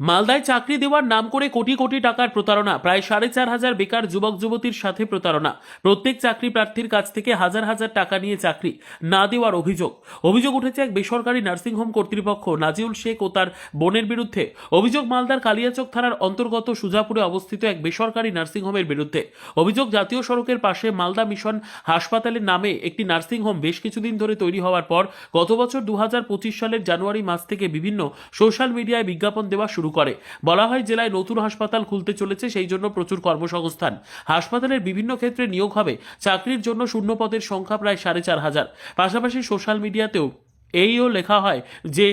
মালদায় চাকরি দেওয়ার নাম করে কোটি কোটি টাকার প্রতারণা, প্রায় সাড়ে চার হাজার বেকার যুবক যুবতীর সাথে প্রতারণা। প্রত্যেক চাকরি প্রার্থীর কাছ থেকে হাজার হাজার টাকা নিয়ে চাকরি, না দেওয়ার অভিযোগ। অভিযোগ উঠেছে এক বেসরকারি নার্সিংহোম কর্তৃপক্ষ, নাজিউল শেখ ও তার বোনের বিরুদ্ধে। অভিযোগ মালদার কালিয়াচক থানার অন্তর্গত সুজাপুরে অবস্থিত এক বেসরকারি নার্সিংহোমের বিরুদ্ধে। অভিযোগ জাতীয় সড়কের পাশে মালদা মিশন হাসপাতালের নামে একটি নার্সিংহোম বেশ কিছুদিন ধরে তৈরি হওয়ার পর গত বছর দু হাজার পঁচিশ সালের জানুয়ারি মাস থেকে বিভিন্ন সোশ্যাল মিডিয়ায় বিজ্ঞাপন দেওয়া শুরু করে। বলা হয় জেলায় নতুন হাসপাতাল খুলতে চলেছে, সেই জন্য প্রচুর কর্মসংস্থান। হাসপাতালের বিভিন্ন ক্ষেত্রে নিয়োগ হবে, চাকরির জন্য শূন্য পদের সংখ্যা প্রায় সাড়ে চার হাজার। পাশাপাশি সোশ্যাল মিডিয়াতেও এইও লেখা হয় যে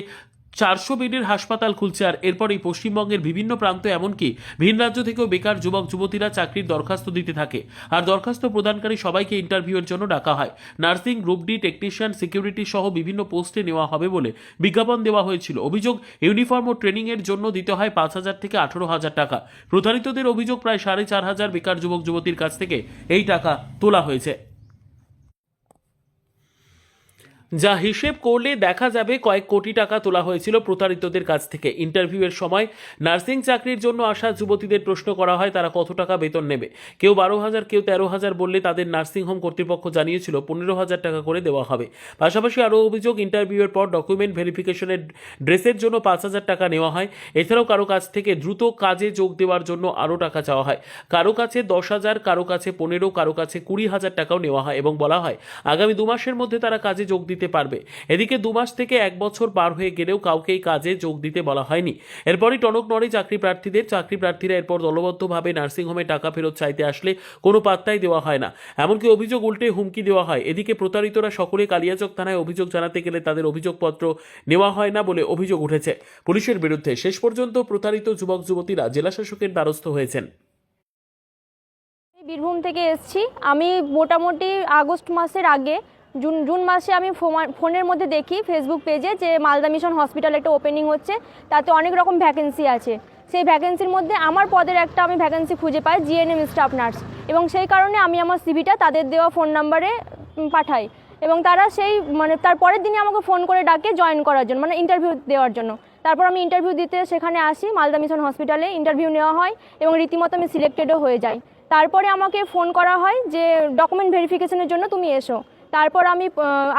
চারশো বেডের হাসপাতাল খুলছে আর এরপরেই পশ্চিমবঙ্গের বিভিন্ন প্রান্ত এমনকি ভিন রাজ্য থেকেও বেকার যুবক, যুবতীরা চাকরির দরখাস্ত দিতে থাকে। আর দরখাস্ত প্রদানকারী সবাইকে ইন্টারভিউয়ের জন্য ডাকা হয়। Nursing group D technician security সহ বিভিন্ন পোস্টে নেওয়া হবে বলে বিজ্ঞাপন দেওয়া হয়েছিল। অভিযোগ ইউনিফর্ম ও ট্রেনিংয়ের জন্য দিতে হয় পাঁচ হাজার থেকে আঠারো হাজার টাকা। প্রতারিতদের অভিযোগ প্রায় সাড়ে চার হাজার বেকার যুবক, যুবতীর কাছ থেকে এই টাকা তোলা হয়েছে। যা হিসেব করলে দেখা যাবে কয়েক কোটি টাকা তোলা হয়েছিল প্রতারিতদের কাছ থেকে। ইন্টারভিউয়ের সময় নার্সিং চাকরির জন্য আসা যুবতীদের প্রশ্ন করা হয়, তারা কত টাকা বেতন নেবে? কেউ বারো হাজার, কেউ তেরো হাজার বললে তাদের নার্সিংহোম কর্তৃপক্ষ জানিয়েছিল পনেরো হাজার টাকা করে দেওয়া হবে। পাশাপাশি আরও অভিযোগ, ইন্টারভিউয়ের পর ডকুমেন্ট ভেরিফিকেশনের ড্রেসের জন্য পাঁচ হাজার টাকা নেওয়া হয়। এছাড়াও কারও কাছ থেকে দ্রুত কাজে যোগ দেওয়ার জন্য আরও টাকা চাওয়া হয়। কারও কাছে দশ হাজার, কারও কাছে পনেরো, কারও কাছে কুড়ি হাজার টাকাও নেওয়া হয় এবং বলা হয়, আগামী দু মাসের মধ্যে তারা কাজে যোগ দিতে পারবে। এদিকে দু মাস থেকে এক বছর পার হয়ে গেলেও কাউকে এই কাজে যোগ দিতে বলা হয়নি। এরপরই টনক নড়ে চাকরি প্রার্থীদের। চাকরি প্রার্থীরা এরপর দলবদ্ধভাবে নার্সিংহোমে টাকা ফেরত চাইতে আসলে কোনো পাত্তাই দেওয়া হয় না। এমনকি অভিযোগ উল্টে হুমকি দেওয়া হয়। এদিকে প্রতারিতরা সকলে কালিয়াচক থানায় অভিযোগ জানাতে গেলে তাদের অভিযোগপত্র নেওয়া হয় না বলে অভিযোগ উঠেছে। পুলিশের বিরুদ্ধে শেষ পর্যন্ত প্রতারিত যুবক যুবতীরা জেলাশাসকের দ্বারস্থ হয়েছেন। বীরভূম থেকে এসেছি। আমি মোটামুটি আগস্ট মাসের আগে জুন জুন মাসে আমি ফোনের মধ্যে দেখি ফেসবুক পেজে যে মালদা মিশন হসপিটাল একটা ওপেনিং হচ্ছে, তাতে অনেক রকম ভ্যাকেন্সি আছে। সেই ভ্যাকেন্সির মধ্যে আমার পদের একটা আমি ভ্যাকেন্সি খুঁজে পাই জিএনএম স্টাফ নার্স এবং সেই কারণে আমি আমার সিভিটা তাদের দেওয়া ফোন নাম্বারে পাঠাই। এবং তারা সেই মানে তার পরের দিনই আমাকে ফোন করে ডাকে জয়েন করার জন্য মানে ইন্টারভিউ দেওয়ার জন্য। তারপর আমি ইন্টারভিউ দিতে সেখানে আসি, মালদা মিশন হসপিটালে ইন্টারভিউ নেওয়া হয় এবং রীতিমতো আমি সিলেক্টেডও হয়ে যাই। তারপরে আমাকে ফোন করা হয় যে ডকুমেন্ট ভেরিফিকেশনের জন্য তুমি এসো। তারপর আমি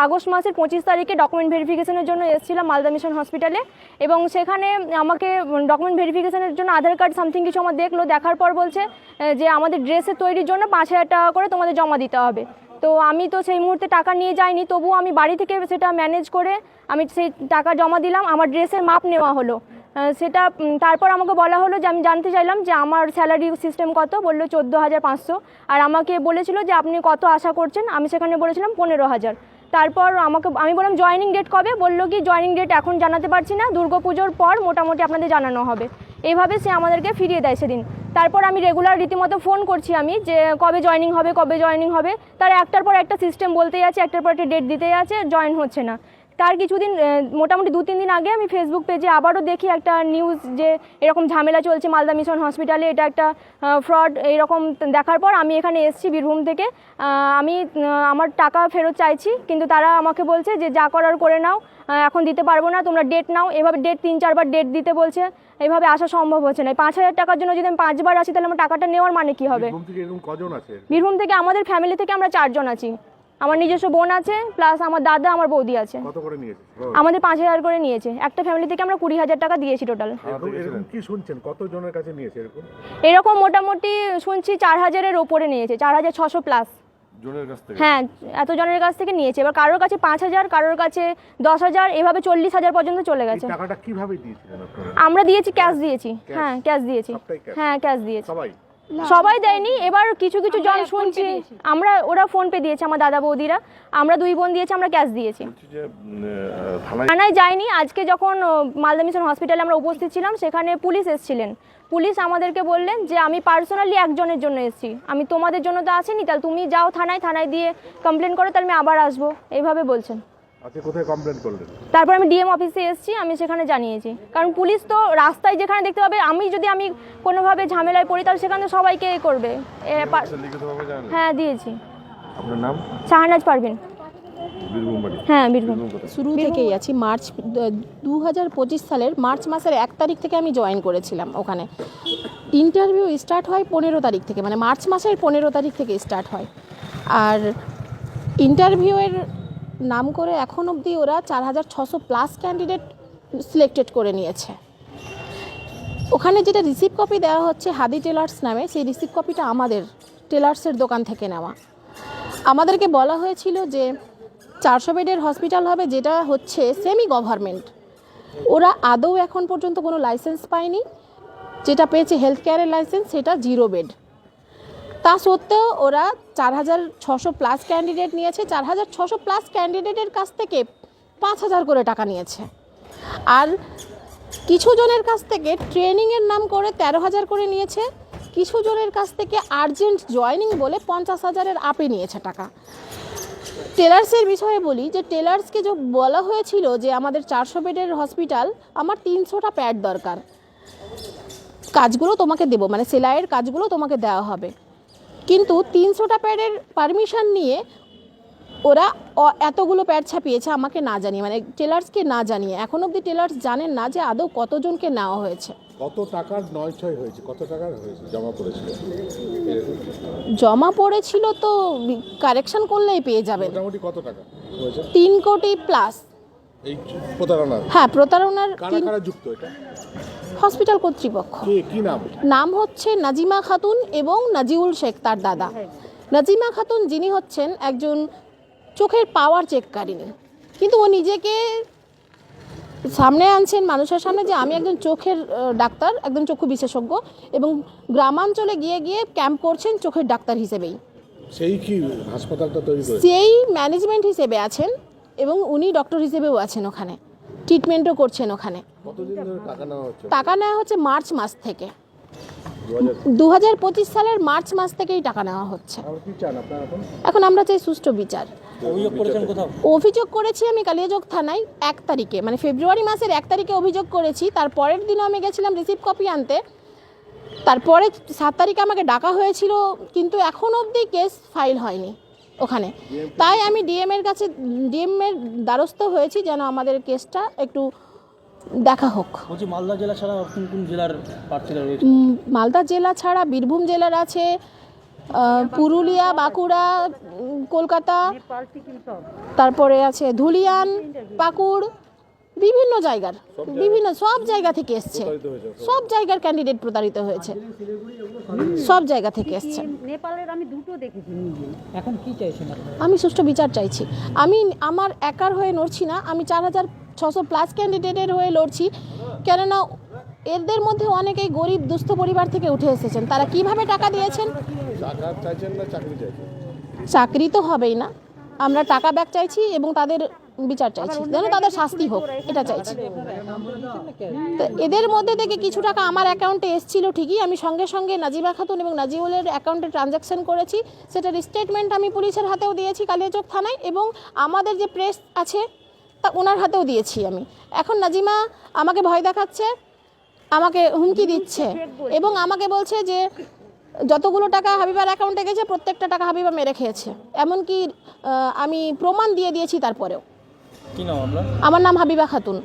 আগস্ট মাসের পঁচিশ তারিখে ডকুমেন্ট ভেরিফিকেশনের জন্য এসেছিলাম মালদা মিশন হসপিটালে এবং সেখানে আমাকে ডকুমেন্ট ভেরিফিকেশনের জন্য আধার কার্ড সামথিং কিছু আমার দেখল, দেখার পর বলছে যে আমাদের ড্রেসের তৈরির জন্য পাঁচ হাজার টাকা করে তোমাদের জমা দিতে হবে। তো আমি তো সেই মুহূর্তে টাকা নিয়ে যাইনি, তবুও আমি বাড়ি থেকে সেটা ম্যানেজ করে আমি সেই টাকা জমা দিলাম। আমার ড্রেসের মাপ নেওয়া হলো। সেটা তারপর আমাকে বলা হলো যে আমি জানতে চাইলাম যে আমার স্যালারি সিস্টেম কত, বলল চোদ্দ হাজার পাঁচশো। আর আমাকে বলেছিল যে আপনি কত আশা করছেন, আমি সেখানে বলেছিলাম পনেরো হাজার। তারপর আমাকে, আমি বললাম জয়েনিং ডেট কবে, বলল কি জয়েনিং ডেট এখন জানাতে পারছি না, দুর্গাপুজোর পর মোটামুটি আপনাদের জানানো হবে। এইভাবে সে আমাদেরকে ফিরিয়ে দেয় সেদিন। তারপর আমি রেগুলার রীতিমতো ফোন করছি আমি যে কবে জয়েনিং হবে, কবে জয়েনিং হবে। তারা একটার পর একটা সিস্টেম বলতেই আছে, একটার পর একটা ডেট দিতেই আছে জয়েন হচ্ছে না। তার কিছুদিন মোটামুটি দু তিন দিন আগে আমি ফেসবুক পেজে আবারও দেখি একটা নিউজ যে এরকম ঝামেলা চলছে মালদা মিশন হসপিটালে এটা একটা ফ্রড এরকম দেখার পর আমি এখানে এসেছি বীরভূম থেকে। আমি আমার টাকা ফেরত চাইছি কিন্তু তারা আমাকে বলছে যে যা করার করে নাও এখন দিতে পারব না তোমরা ডেট নাও। এভাবে ডেট তিন চারবার ডেট দিতে বলছে এভাবে আসা সম্ভব হচ্ছে না। পাঁচ হাজার টাকার জন্য যদি আমি পাঁচবার আসি তাহলে আমার টাকাটা নেওয়ার মানে কি হবে? বীরভূম থেকে আমাদের ফ্যামিলি থেকে আমরা চারজন আছি। আমার নিজস্ব বোন আছে প্লাস আমার দাদা আমার বৌদি আছে। কত করে নিয়েছে? আমাদের পাঁচ হাজার করে নিয়েছে। একটা ফ্যামিলি থেকে আমরা কুড়ি হাজার টাকা দিয়েছি টোটাল এরকম এরকম কি শুনছেন? কত জনের কাছে নিয়েছে এরকম? এরকম মোটামুটি শুনছি চার হাজারের ওপরে নিয়েছে চার হাজার ছশো প্লাস জনের কাছ থেকে? হ্যাঁ এত জনের কাছ থেকে নিয়েছে। এবার কারোর কাছে পাঁচ হাজার কারোর কাছে দশ হাজার এভাবে চল্লিশ হাজার পর্যন্ত চলে গেছে। টাকাটা কীভাবে দিয়েছিলেন আপনারা? আমরা দিয়েছি ক্যাশ দিয়েছি। হ্যাঁ ক্যাশ দিয়েছি। হ্যাঁ ক্যাশ দিয়েছি। সবাই? সবাই দেয়নি এবার কিছু কিছু জন শুনছি। আমরা ওরা ফোন পে দিয়েছে আমার দাদা বৌদিরা। আমরা দুই বোন দিয়েছি আমরা ক্যাশ দিয়েছি। থানায় থানায় যাইনি। আজকে যখন মালদা মিশন হসপিটালে আমরা উপস্থিত ছিলাম সেখানে পুলিশ এসেছিলেন। পুলিশ আমাদেরকে বললেন যে আমি পার্সোনালি একজনের জন্য এসেছি। আমি তোমাদের জন্য তো আসিনি তাহলে তুমি যাও থানায় থানায় দিয়ে কমপ্লেন করো তাহলে আমি আবার আসব। এইভাবে বলছেন। আজকে কোথায় কমপ্লেন করলেন? তারপর আমি ডিএম অফিসে এসেছি আমি সেখানে জানিয়েছি। কারণ পুলিশ তো রাস্তায় যেখানে দেখতে পাবে আমি যদি আমি কোনোভাবে ঝামেলায় পড়ি তাহলে সেখানে তো সবাইকে এ করবে। এ, পা- লিখিতভাবে জানেন হ্যাঁ দিয়েছি। আপনার নাম? শাহনাজ পারভিন। বীরভূম বাড়ি। হ্যাঁ বীরভূম। বীরভূম কোথায়? শুরু থেকেই আছি। মার্চ দু হাজার পঁচিশ সালের মার্চ মাসের এক তারিখ থেকে আমি জয়েন করেছিলাম ওখানে। ইন্টারভিউ স্টার্ট হয় পনেরো তারিখ থেকে মানে মার্চ মাসের পনেরো তারিখ থেকে স্টার্ট হয়। আর ইন্টারভিউয়ের নাম করে এখন অবধি ওরা চার হাজার ছশো প্লাস ক্যান্ডিডেট সিলেক্টেড করে নিয়েছে। ওখানে যেটা রিসিভ কপি দেওয়া হচ্ছে হাদি টেলার্স নামে, সেই রিসিভ কপিটা আমাদের টেলার্সের দোকান থেকে নেওয়া। আমাদেরকে বলা হয়েছিল যে চারশো বেডের হসপিটাল হবে, যেটা হচ্ছে সেমি গভর্নমেন্ট ওরা আদৌ এখন পর্যন্ত কোনো লাইসেন্স পায়নি। যেটা পেয়েছে হেলথ কেয়ারের লাইসেন্স সেটা জিরো বেড তা সত্ত্বেও ওরা চার হাজার ছশো প্লাস ক্যান্ডিডেট নিয়েছে, চার হাজার ছশো প্লাস ক্যান্ডিডেটের কাছ থেকে পাঁচ হাজার করে টাকা নিয়েছে। আর কিছু জনের কাছ থেকে ট্রেনিংয়ের নাম করে তেরো হাজার করে নিয়েছে, কিছু জনের কাছ থেকে আর্জেন্ট জয়নিং বলে পঞ্চাশ হাজারের আপে নিয়েছে টাকা। টেলার্সের বিষয়ে বলি যে টেলার্সকে যে বলা হয়েছিল যে, আমাদের চারশো বেডের হসপিটাল আমার তিনশোটা প্যাড দরকার। কাজগুলো তোমাকে দেবো মানে সেলাইয়ের কাজগুলো তোমাকে দেওয়া হবে। কিন্তু তিনশোটা প্যাডের পারমিশন নিয়ে ওরা এতগুলো প্যাড ছাপিয়েছে আমাকে না জানিয়ে মানে টেলার্সকে না জানিয়ে। এখন অবধি টেলার্স জানেন না যে আদৌ কতজনকে নেওয়া হয়েছে। কত টাকার নয় ছয় হয়েছে? কত টাকার হয়েছে? জমা পড়েছিল? জমা পড়েছিল তো কারেকশন করলেই পেয়ে যাবেন। মোটামুটি কত টাকা হয়েছে? তিন কোটি প্লাস এই প্রতারণা হ্যাঁ প্রতারণার যুক্ত এটা? হসপিটাল কর্তৃপক্ষ। নাম? হচ্ছে নাজিমা খাতুন এবং নাজিউল শেখ তার দাদা। নাজিমা খাতুন যিনি হচ্ছেন একজন চোখের পাওয়ার চেককারিনী কিন্তু ও নিজেকে সামনে আনছেন মানুষের সামনে যে আমি একজন চোখের ডাক্তার একজন চক্ষু বিশেষজ্ঞ এবং গ্রামাঞ্চলে গিয়ে গিয়ে ক্যাম্প করছেন চোখের ডাক্তার হিসেবেই। সেই কি হাসপাতালটা তৈরি সেই ম্যানেজমেন্ট হিসেবে আছেন এবং উনি ডক্টর হিসেবেও আছেন ওখানে। ট্রিটমেন্টও করছেন ওখানে। টাকা নেওয়া হচ্ছে? টাকা নেওয়া হচ্ছে মার্চ মাস থেকে। দু হাজার পঁচিশ সালের মার্চ মাস থেকেই টাকা নেওয়া হচ্ছে। আর কি চান আপনার এখন? এখন আমরা চাই সুষ্ঠু বিচার। অভিযোগ অভিযোগ করেছি আমি কালিয়াচক থানায় এক তারিখে মানে ফেব্রুয়ারি মাসের এক তারিখে অভিযোগ করেছি। তার পরের দিনও আমি গেছিলাম রিসিভ কপি আনতে। তারপরে সাত তারিখে আমাকে ডাকা হয়েছিল কিন্তু এখন অবধি কেস ফাইল হয়নি। ওখানে। তাই আমি ডিএম এর কাছে ডিএম এর দ্বারস্থ হয়েছি যেন আমাদের কেসটা একটু দেখা হোক। বলছি মালদা জেলা ছাড়া কোন কোন জেলার প্রার্থীরা রয়েছে? মালদা জেলা ছাড়া বীরভূম জেলার আছে পুরুলিয়া বাঁকুড়া কলকাতা তারপরে আছে ধুলিয়ান পাকুড় বিভিন্ন জায়গার বিভিন্ন সব জায়গা থেকে এসছে। সব। জায়গার ক্যান্ডিডেট প্রতারিত হয়েছে। সব জায়গা থেকে এসছে। নেপালের আমি দুটো দেখেছি। এখন কি চাইছেন আমি সুষ্ঠু বিচার চাইছি। আমি আমার একার হয়ে লড়ছি না আমি চার হাজার ছশো প্লাস ক্যান্ডিডেটের হয়ে লড়ছি। কেননা এদের মধ্যে অনেকেই গরিব দুস্থ পরিবার থেকে উঠে এসেছেন। তারা কীভাবে টাকা দিয়েছেন? টাকা চাইছেন না চাকরি চাইছেন? চাকরি তো হবেই না। আমরা টাকা ব্যাক চাইছি এবং তাদের বিচার চাইছি। যেন তাদের শাস্তি হোক এটা চাইছি। তো এদের মধ্যে থেকে কিছু টাকা আমার অ্যাকাউন্টে এসেছিল ঠিকই আমি সঙ্গে সঙ্গে নাজিবা খাতুন এবং নাজিউলের অ্যাকাউন্টে ট্রানজ্যাকশন করেছি। সেটার স্টেটমেন্ট আমি পুলিশের হাতেও দিয়েছি কালিয়াচক থানায় এবং আমাদের যে প্রেস আছে তা ওনার হাতেও দিয়েছি আমি। এখন নাজিমা আমাকে ভয় দেখাচ্ছে আমাকে হুমকি দিচ্ছে এবং আমাকে বলছে যে যতগুলো টাকা হাবিবার অ্যাকাউন্টে গেছে প্রত্যেকটা টাকা হাবিবা মেরে খেয়েছে। এমনকি আমি প্রমাণ দিয়ে দিয়েছি তারপরেও। কি নাম আপনার? আমার নাম হাবিবা খাতুন।